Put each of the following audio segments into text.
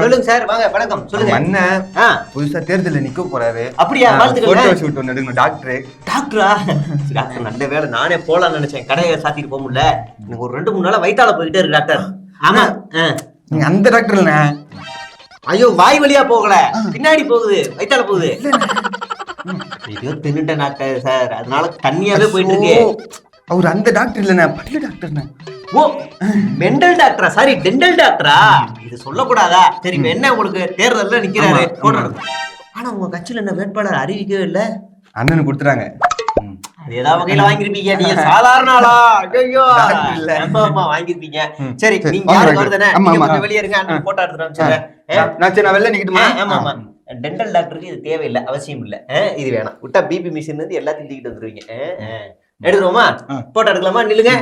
சொல்லுங்க சார். வாங்க வணக்கம். சொல்லுங்க. அண்ணன் புதுசா தேர்தல்ல நிக்க போறாரு. அப்படியா? போட்டோ ஷூட் எடுக்கணும் டாக்டர் டாக்டரா டாக்டர் நல்ல வேலை. நானே போலாம்னு நினைச்சேன். கடையை சாத்திட்டு போக முடியல. எனக்கு ஒரு ரெண்டு மூணு நாளா வயித்தால போயிட்டே இருக்கு டாக்டர். ஆமா. நீங்க அந்த டாக்டர் இல்ல ஐயோ வாய் வழியா போகல. பின்னாடி போகுது. வயித்தால போகுது. ஐயோ தின்னுட்டேன் டாக்டர் சார். அதனால தண்ணியாவே போயிட்டு இருக்கு. அவர் அந்த டாக்டர் இல்லண்ணே பல்லு டாக்டர்ண்ணே ஓ மெண்டல் டாக்டரா சாரி டென்டல் டாக்டரா இது சொல்லக்கூடாதா? சரி இப்ப என்ன உங்களுக்கு? தேர்தல்ல நிக்கிறாரு. ஆனா உங்க கட்சியில என்ன வேட்பாளர் அறிவிக்கவே இல்ல? அண்ணனுக்கு கொடுத்துறாங்க ஏதாவது வகையில வாங்கிருப்பீங்க நீங்க சாதாரண ஆளா? ஐயோ இல்ல. ஆமா வாங்கிருப்பீங்க. சரி நீங்க யாருக்கு. வருதுனே வெளிய இருங்க அண்ணன் போட்டோ? நான் சரி நான் வெளில நிக்கட்டுமா? ஆமா ஆமா. டென்டல் டாக்டருக்கு இது தேவையில்லை அவசியம் இல்ல இது வேணாம். விட்டா பிபி மிஷின் இருந்து எல்லாத்தையும் தூக்கிட்டு வந்துருவீங்க. ஆ. போட்டோ எடுக்கலாமா? நில்லுங்க.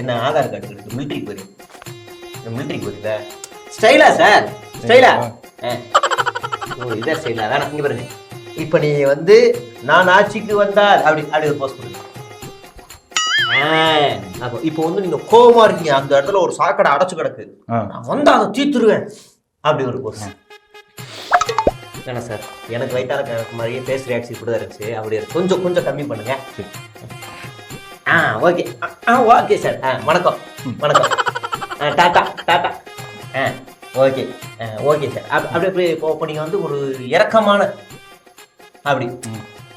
என்ன ஆதார் கார்டு இருக்கு? மிலிட்டரி போயிரு மிலிட்டரி போயிருக்க ஸ்டைலா சார்? ஸ்டைலா? ஓ இதான் ஸ்டைலா. வேணாம் இங்க பாருங்க. இப்போ நீ வந்து நான் ஆட்சிக்கு வந்தால் அப்படி அப்படி ஒரு போஸ்ட் அப்போ இப்போ வந்து நீங்க கோவமா இருக்கீங்க. அந்த இடத்துல ஒரு சாக்கடை அடைச்சு கிடக்கு. நான் வந்தா அதை தீத்துருவேன் அப்படி ஒரு போஸ்ட் என்ன சார்? எனக்கு வயிற்றால கணக்கு மாதிரியே ஃபேஸ் ரியாக்ஷன் இப்படி தான் இருந்துச்சு. அப்படி. கொஞ்சம் கொஞ்சம் கம்மி பண்ணுங்க. ஆ ஓகே ஆ ஓகே சார் ஆ வணக்கம். வணக்கம். ஆ டாட்டா டாட்டா. ஆ ஓகே ஆ ஓகே சார் அப் அப்படி அப்படி இப்போ நீங்கள் வந்து ஒரு இறக்கமான அப்படி.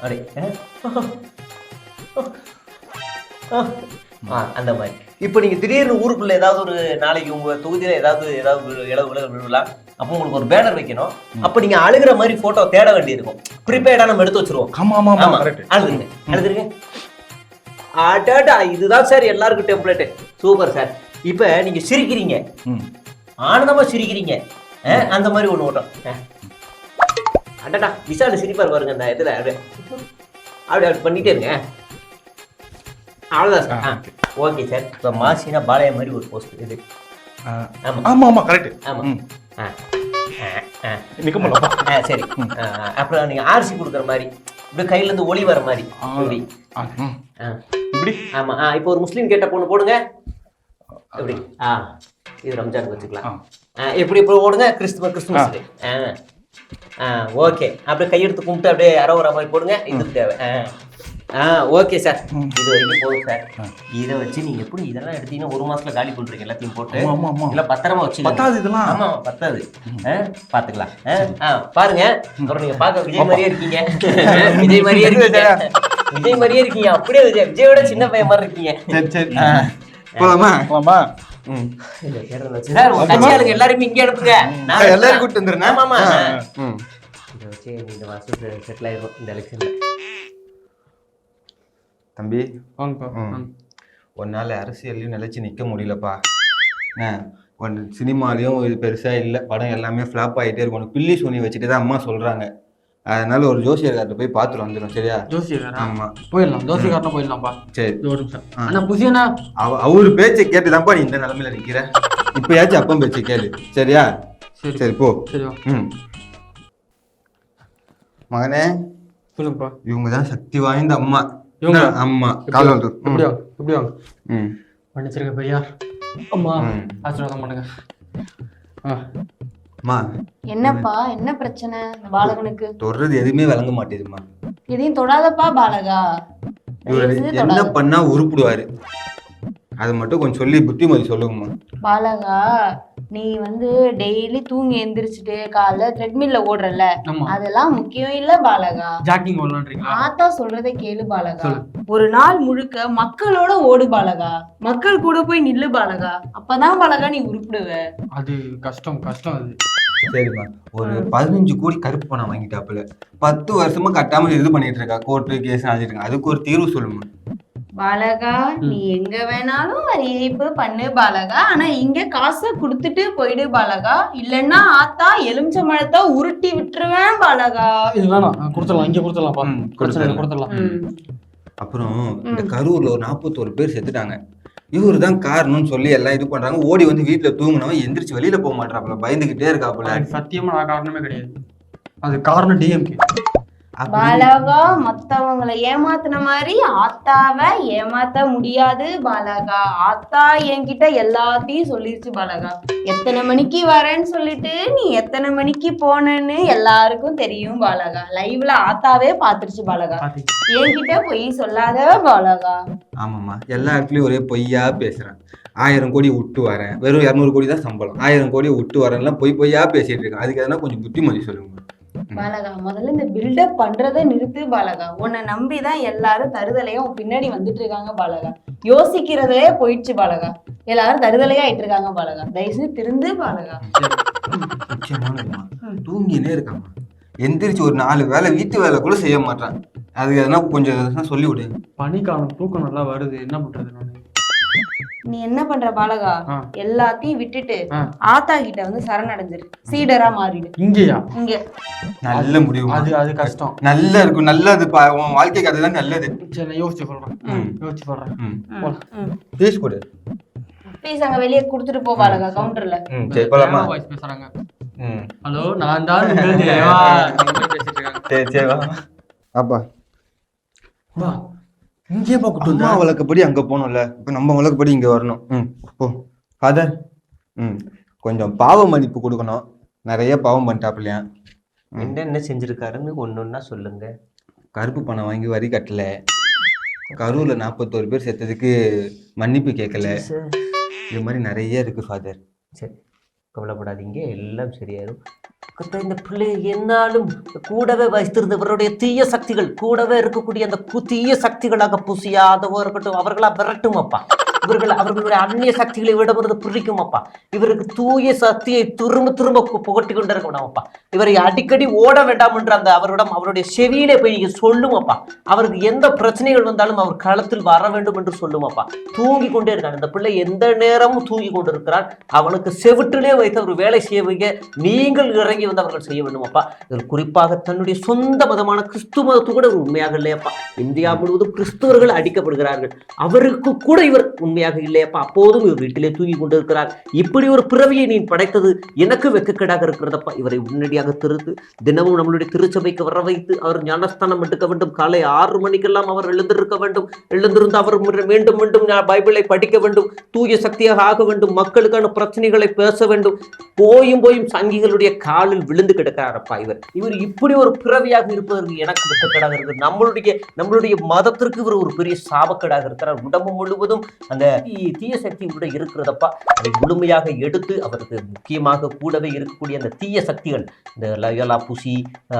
அப்படி. ஆ. அந்த மாதிரி. இப்போ நீங்கள் திடீர்னு ஊருக்குள்ள ஏதாவது ஒரு நாளைக்கு உங்கள் தொகுதியில் ஏதாவது ஏதாவது இளவு விழலாம் அப்போ உங்களுக்கு ஒரு பேனர் வைக்கணும். அப்போ நீங்கள் அழுகிற மாதிரி ஃபோட்டோ தேட வேண்டியிருக்கும். ப்ரிப்பேர்டாக நம்ம எடுத்து வச்சிருவோம். ஆமா ஆமா ஆமா அழுதுருங்க அழுதுருங்க. அடாடா இதுதான் சார் எல்லாருக்கும் டெம்ப்ளேட் சூப்பர் சார் இப்போ நீங்க சிரிக்கிறீங்க. ஆனந்தமா சிரிக்கிறீங்க. அந்த மாதிரி ஒண்ணு ஓட்டம். அடடா விசால சிரிப்பார் பாருங்க அந்த இதுல. அப்படியே அப்படி அப்படி பண்ணிட்டே இருங்க. அவ்வளவுதான் சார் ஓகே. சார் இப்போ மாசினா பாளைய மாதிரி ஒரு போஸ்ட் இது. ஆமா. ஆமா ஆமா கரெக்ட் ஆமா. ம். ஆ. ஆ, ஆ. நிக்க முடியல ஆ, சரி. ஆ, அப்புறம் நீங்க ஆர்சி கொடுக்குற மாதிரி இப்படி கையில இருந்து ஒளி வர மாதிரி. இப்படி. இப்படி? ஆமா. இப்போ ஒரு முஸ்லீம் கேட்ட பொண்ணு போடுங்க. எப்படி ஆ இது ரம்ஜானுக்கு வச்சுக்கலாம். எப்படி இப்போ ஓடுங்க கிறிஸ்துவ கிறிஸ்துமஸ் ஆ. ஓகே. அப்படியே கையெடுத்து கும்பிட்டு அப்படியே அறவுற மாதிரி போடுங்க. இது தேவை. ஆ ஓகே சார் இது வரைக்கும் போதும் சார் இதை வச்சு நீங்க எப்படி இதெல்லாம் எடுத்தீங்கன்னா ஒரு மாசத்துல காலி பண்றீங்க எல்லாத்தையும் போட்டு. இல்ல பத்திரமா வச்சு பத்தாது இதெல்லாம். ஆமா பத்தாது. ஆ, பாத்துக்கலாம். ஆ, ஆ, பாருங்க. அப்புறம் நீங்க பார்க்க விஜய் மாதிரியே இருக்கீங்க. விஜய் மாதிரியே இருக்கீங்க. விஜய் மாதிரியே இருக்கீங்க. அப்படியே விஜய் விஜயோட சின்ன பையன் மாதிரி இருக்கீங்க. சரி சரி. போலாமா? போலாமா? எல்லாருமே இங்கே அனுப்புங்க. எல்லாரையும் கூட்டிட்டு வந்துடுறேன். ஆமா, ஆமா. இதை வச்சு இந்த மாசத்துல செட்டில் ஆயிரும் இந்த எலெக்ஷன்ல தம்பி. உன்னால அரசியல்லையும் நிலைச்சு நிக்க முடியலப்பா. உன் சினிமாலையும் இது பெருசா இல்லை. படம் எல்லாமே ஃப்ளாப் ஆகிட்டே இருக்கும். உனக்கு பில்லி சூனி வச்சுட்டு தான் அம்மா சொல்றாங்க. அதனால ஒரு ஜோசியர்கிட்ட போய் பார்த்துட்டு வந்துடும் சரியா? ஜோசியக்காரா ஆமா. போயிடலாம். ஜோசியக்காரனா போயிடலாம்ப்பா. சரி. ஒரு நிமிஷம். அவ அவரு பேச்சை கேட்டுதான்ப்பா நீ இந்த நிலைமையில நிக்கிற. இப்பயாச்சும் அப்பன் பேச்சை கேளு. சரியா? சரி. சரி போ. சரி ம். மகனே. சொல்லுங்கப்பா. இவங்க தான் சக்தி வாய்ந்த அம்மா. இவங்க? மன்னிச்சிருக்க பெரியார் அம்மா. ம். ஆசீர்வாதம் பண்ணுங்க. ஆ. அம்மா. என்னப்பா என்ன பிரச்சனை? பாலகனுக்கு? தொடுறது எதுவுமே விளங்க மாட்டேதும்மா. எதையும் தொடாதப்பா பாலகா. என்ன. பண்ணா உருப்பிடுவாரு. அதை மட்டும் கொஞ்சம் சொல்லி புத்திமதி சொல்லுங்கம்மா. பாலகா நீ வந்து டெய்லி தூங்கி எந்திரிச்சிட்டு காலைல த்ரெட்மில்ல ஓடுறல அதெல்லாம் முக்கியம் இல்ல பாலகா. ஜாக்கிங் ஓடலான்றீங்களா ஆத்தா சொல்றதை கேளு பாலகா. ஒரு நாள் முழுக்க மக்களோட ஓடு பாலகா. மக்கள் கூட போய் நில்லு பாலகா. அப்பதான் பாலகா நீ உருப்பிடுவ. அது கஷ்டம் கஷ்டம் அது. சரிம்மா. ஒரு பதினஞ்சு கோடி கருப்பு பணம் வாங்கிட்டாப்புல. பத்து வருஷமா கட்டாம இது பண்ணிட்டு இருக்கா கோர்ட்டு கேஸ் இருக்கா. அதுக்கு ஒரு தீர்வு சொல்லுமா பாலகா நீ எங்க வேணாலும் வரி ஏய்ப்பு பண்ணு பாலகா. ஆனா இங்க காசை கொடுத்துட்டு போயிடு பாலகா. இல்லன்னா ஆத்தா எலுமிச்சம்பழத்தை உருட்டி விட்டுருவேன் பாலகா. இது வேணாம். கொடுத்துடலாம். இங்கே கொடுத்துடலாம்ப்பா ம், பிரச்சனை கொடுத்துடலாம். கொடுத்துடலாம் அப்புறம் இந்த கரூர்ல ஒரு நாற்பத்தோரு பேர் செத்துட்டாங்க. இவரு தான் காரணம்னு சொல்லி எல்லாம் இது பண்றாங்க. ஓடி வந்து வீட்டுல தூங்குனவன் எந்திரிச்சு வெளியில போக மாட்டாப்புல பயந்துகிட்டே இருக்காப்புல. சத்தியமா நான் காரணமே கிடையாது. அது காரணம் டிஎம்கே பாலகா மத்தவங்கள ஏமாத்துன மாதிரி ஆத்தாவை ஏமாத்த முடியாது பாலகா. ஆத்தா என்கிட்ட எல்லாத்தையும் சொல்லிருச்சு பாலகா. எத்தனை மணிக்கு வரேன்னு சொல்லிட்டு நீ எத்தனை மணிக்கு போனேன்னு எல்லாருக்கும் தெரியும் பாலகா. லைவ்ல ஆத்தாவே பாத்துருச்சு பாலகா. என்கிட்ட பொய் சொல்லாத பாலகா. ஆமாம்மா. எல்லா இடத்துலயும் ஒரே பொய்யா பேசுறேன் ஆயிரம் கோடி விட்டு வரேன். வெறும் இரநூறு கோடி தான் சம்பளம். ஆயிரம் கோடி விட்டு வரேன்லாம் பொய் பொய்யா பேசிட்டு இருக்கேன் அதுக்கு எதனா கொஞ்சம் புத்திமதி சொல்லுங்க. பாலகா முதல்ல இந்த பில்டப் பண்றதை நிறுத்து பாலகா. உன்னை நம்பிதான் எல்லாரும் தருதலையா உன் பின்னாடி வந்துட்டு இருக்காங்க பாலகா. யோசிக்கிறதே போயிடுச்சு பாலகா. எல்லாரும் தருதலையா ஆயிட்டு இருக்காங்க பாலகா. தயவுசெய்து திருந்து பாலகா. முக்கியமானதுமா தூங்கினே இருக்காம்மா எந்திரிச்சு ஒரு நாலு வேலை வீட்டு வேலை கூட செய்ய மாட்டான். அதுக்கு எதனா கொஞ்சம் சொல்லி விடு பனிக்காலம் தூக்கம் நல்லா வருது. என்ன பண்றது நானு? நீ என்ன பண்ற பாலகா. எல்லாத்தையும் விட்டுட்டு. ஆத்தா கிட்ட வந்து சரணடைஞ்சிரு. சீடரா மாறிடு. இங்கேயா? இங்க. நல்ல முடிவு. அது அது கஷ்டம். நல்லா இருக்கும். நல்லது பா உன் வாழ்க்கைக்கு அதுதான் நல்லது. சரி நான் யோசிச்சு சொல்றேன். யோசிச்சு சொல்றேன். ப்ளீஸ் கொடு. ப்ளீஸ் அங்க வெளியே கொடுத்துட்டு போ பாலகா கவுண்டர்ல சரி போலாமா? வாய்ஸ் பேசுறாங்க? ஹலோ நான் தான் உங்கள் தேவா. பேசிட்டு இருக்காங்க. சரி சரி வா. அப்பா வா. இங்கே கூட்டு வந்தா வழக்கப்படி அங்க போகணும்ல இப்போ நம்ம வழக்கப்படி இங்க வரணும். ம் போ. ஃபாதர் ம் கொஞ்சம் பாவ மன்னிப்பு கொடுக்கணும். நிறைய பாவம் பண்ணிட்டாப்லையா என்ன என்ன செஞ்சிருக்காருன்னு ஒன்னொன்னா சொல்லுங்க. கருப்பு பணம் வாங்கி வரி கட்டல. கரூர்ல நாற்பத்தோரு பேர் செத்ததுக்கு மன்னிப்பு கேட்கல இது மாதிரி நிறைய இருக்கு ஃபாதர் சரி கவலைப்படாதீங்க. எல்லாம் சரியாயிரும். கர்த்தா, இந்த பிள்ளை என்னாலும் கூடவே வைத்திருந்தவருடைய தீய சக்திகள் கூடவே இருக்கக்கூடிய அந்த தீய சக்திகளாக புசியாதவோ இருக்கட்டும் அவர்களா விரட்டும் அப்பா இவர்கள் அவர்களுடைய அந்நிய சக்திகளை விடமிருந்து பிரிக்கும் அப்பா. இவருக்கு தூய சக்தியை திரும்ப திரும்ப புகட்டி கொண்டிருக்கணும் அப்பா. இவரை அடிக்கடி ஓட வேண்டாம் என்று அந்த அவரிடம் அவருடைய செவியிலே போய் நீங்க சொல்லும் அப்பா. அவருக்கு எந்த பிரச்சனைகள் வந்தாலும் அவர் களத்தில் வர வேண்டும் என்று சொல்லும் அப்பா. தூங்கி கொண்டே இருக்கான் இந்த பிள்ளை எந்த நேரமும் தூங்கி கொண்டிருக்கிறான் அவனுக்கு செவிட்டிலே வைத்து ஒரு வேலை செய்ய வைக்க நீங்கள் இறங்கி வந்து அவர்கள் செய்ய வேண்டும் அப்பா. இதில் குறிப்பாக தன்னுடைய சொந்த மதமான கிறிஸ்துவ மதத்து கூட உண்மையாக இல்லையப்பா. இந்தியா முழுவதும் கிறிஸ்தவர்கள் அடிக்கப்படுகிறார்கள். அவருக்கு கூட இவர் உண்மையாக இல்லையப்பா அப்போதும் இவர் வீட்டிலே தூங்கி கொண்டிருக்கிறார். இப்படி ஒரு பிறவியை நீ படைத்தது எனக்கு வெக்கக்கேடாக இருக்கிறதப்பா. இவரை உடனடியாக திருத்து தினமும் நம்மளுடைய திருச்சபைக்கு வர வைத்து அவர் ஞானஸ்தானம் எடுக்க வேண்டும். காலை ஆறு மணிக்கெல்லாம் அவர் எழுந்திருக்க வேண்டும். எழுந்திருந்து அவர் மீண்டும் மீண்டும் பைபிளை படிக்க வேண்டும். தூய சக்தியாக ஆக வேண்டும். மக்களுக்கான பிரச்சனைகளை பேச வேண்டும். போயும் போயும் சங்கிகளுடைய காலில் விழுந்து கிடக்கிறாரப்பா இவர். இவர் இப்படி ஒரு பிறவியாக இருப்பதற்கு எனக்கு வெக்கக்கேடாக இருக்கு நம்மளுடைய நம்மளுடைய மதத்திற்கு இவர் ஒரு பெரிய சாபக்கேடாக இருக்கிறார். உடம்பு முழுவதும் அந்த தீய சக்தி இவருடைய இருக்கிறதப்பா அதை முழுமையாக எடுத்து அவருக்கு முக்கியமாக கூடவே இருக்கக்கூடிய அந்த தீய சக்திகள் இந்த லயோலா புசி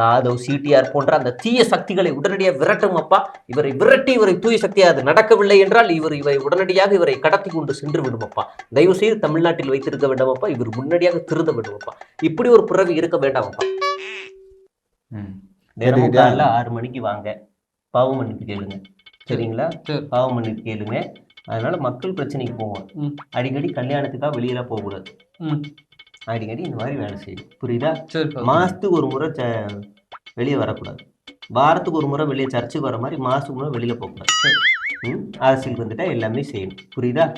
அதோ சிடிஆர் போன்ற அந்த தீய சக்திகளை உடனடியாக விரட்டும் அப்பா இவரை விரட்டி இவரை தூய சக்தியாக அது நடக்கவில்லை என்றால் இவர் இவரை உடனடியாக இவரை கடத்தி கொண்டு சென்று விடுமப்பா. தயவு செய்து தமிழ்நாட்டில் வைத்திருக்க வேண்டாமப்பா இவர் முன்னடியாக திருந்த வேண்டுமப்பா இப்படி ஒரு பிறவி இருக்க வேண்டாமப்பா. ம். தினமும் சரிடா. காலைல ஆறு மணிக்கு வாங்க. பாவ மன்னிப்பு கேளுங்க. சரிங்களா? சரி. பாவ மன்னிப்பு கேளுங்க. அதனால மக்கள் பிரச்சனைக்கு போவோம். அடிக்கடி கல்யாணத்துக்காக வெளியில போகக்கூடாது. அடிக்கடி இந்த மாதிரி வேலை செய்யும் புரியுதா. மாசத்துக்கு ஒரு முறை ச- வெளியே வரக்கூடாது. வாரத்துக்கு ஒரு முறை வெளியே சர்ச்சுக்கு வர மாதிரி மாசத்துக்கு முறை வெளியில போகக்கூடாது. அரசியல் வந்துட்டா எல்லாமே செய்யணும். புரியுதா?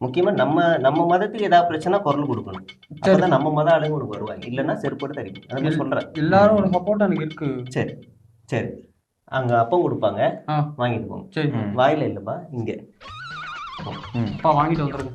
முக்கியமா நம்ம நம்ம மதத்துக்கு ஏதாவது பிரச்சனை குரல் கொடுக்கணும். அப்பதான் நம்ம மத ஆளுங்க உனக்கு வருவாங்க. இல்லைன்னா செருப்போடு தரிக்கும் அதை நான் சொல்றேன். எல்லாரும் ஒரு சப்போர்ட் எனக்கு இருக்கு. சரி சரி. அங்க அப்பம் கொடுப்பாங்க. வாங்கிட்டு போங்க. வாயில இல்லப்பா இங்க. அப்பா வாங்கிட்டு வந்துருங்க.